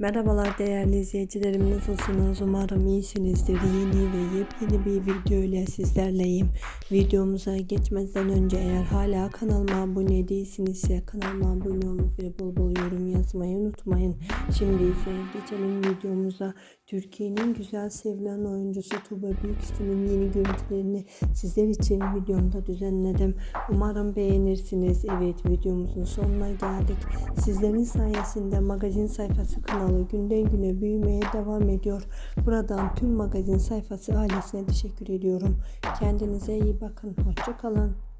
Merhabalar değerli izleyicilerim nasılsınız? Umarım iyisinizdir. Yeni ve yepyeni bir video ile sizlerleyim. Videomuza geçmeden önce eğer hala kanalıma abone değilsinizse kanalıma abone olup ve yazmayı unutmayın. Şimdi ise geçelim videomuza. Türkiye'nin güzel sevilen oyuncusu Tuğba Büyüküstü'nün yeni görüntülerini sizler için videomda düzenledim. Umarım beğenirsiniz. Evet videomuzun sonuna geldik. Sizlerin sayesinde magazin sayfası kanalı günden güne büyümeye devam ediyor. Buradan tüm magazin sayfası ailesine teşekkür ediyorum. Kendinize iyi bakın. Hoşçakalın.